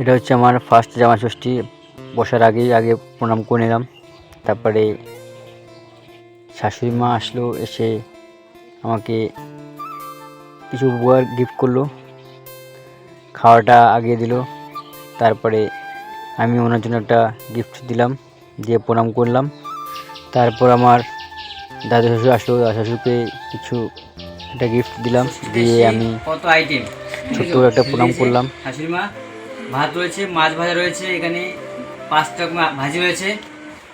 এটা হচ্ছে আমার ফার্স্ট জামা ষষ্ঠী। বসার আগেই আগে প্রণাম করে নিলাম। তারপরে শাশুড়ি মা আসলো এসে আমাকে কিছু উপহার গিফট করল। খাওয়াটা আগে দিল। তারপরে আমি ওনার জন্য একটা গিফট দিলাম দিয়ে প্রণাম করলাম। তারপর আমার দাদু শ্বশুর আসলো দাদু শ্বশুরকে কিছু একটা গিফট দিলাম দিয়ে আমি ছোট্ট করে একটা প্রণাম করলাম। শাশুড়ি মা? ভাত রয়েছে মাছ ভাজা রয়েছে এখানে পাঁচটা মা- ভাজি রয়েছে।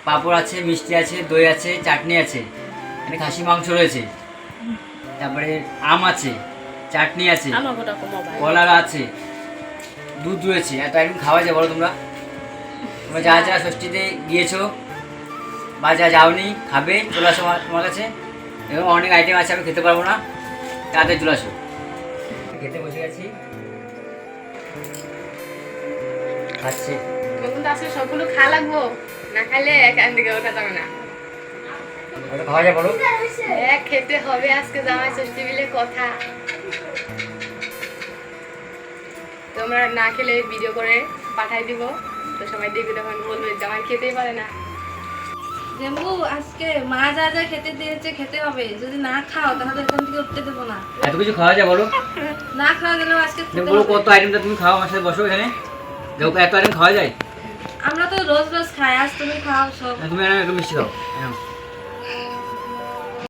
পাঁপড় আছে মিষ্টি আছে দই আছে চাটনি আছে। এখানে খাসি মাংস রয়েছে। তারপরে আম আছে চাটনি আছে আমাকে ওটা মোবাইল কলা আছে দুধ রয়েছে। এত আইটেম খাওয়া যায় বলো তোমরা? তোমরা যা যা ষষ্ঠীতে গিয়েছো বা যা যাওনি খাবে চলে আসো তোমার কাছে। এবং অনেক আইটেম আছে আমি খেতে পারব না। তাড়াতাড়ি চলে আসো। খেতে বসে গেছি। খাচ্ছি। এখন তো আজকে সবগুলো খাওয়া লাগবো। না খাইলে এখান থেকে ওঠা যাবে না। খাওয়া যায় বলো এক খেতে হবে আজকে জামাই ষষ্ঠী মিলে কথা। তোমরা না খেলে ভিডিও করে পাঠাই দিব। তো সবাই দেখবে তখন বলবে জামাই খেতেই পারে না। জেম্বু আজকে মা যা যা খেতে দিয়েছে খেতে হবে। যদি না খাও তাহলে এখান থেকে উঠতে দেবো না। এত কিছু খাওয়া যায় বলো। না খাওয়া গেলেও আজকে বলো কত আইটেমটা তুমি খাও আমার সাথে বসো এখানে। দেখো এত আইটেম খাওয়া যায়? আমরা তো রোজ রোজ খাই আজ তুমি খাও সব। না, তুমি একটু মিষ্টি খাও এরকম।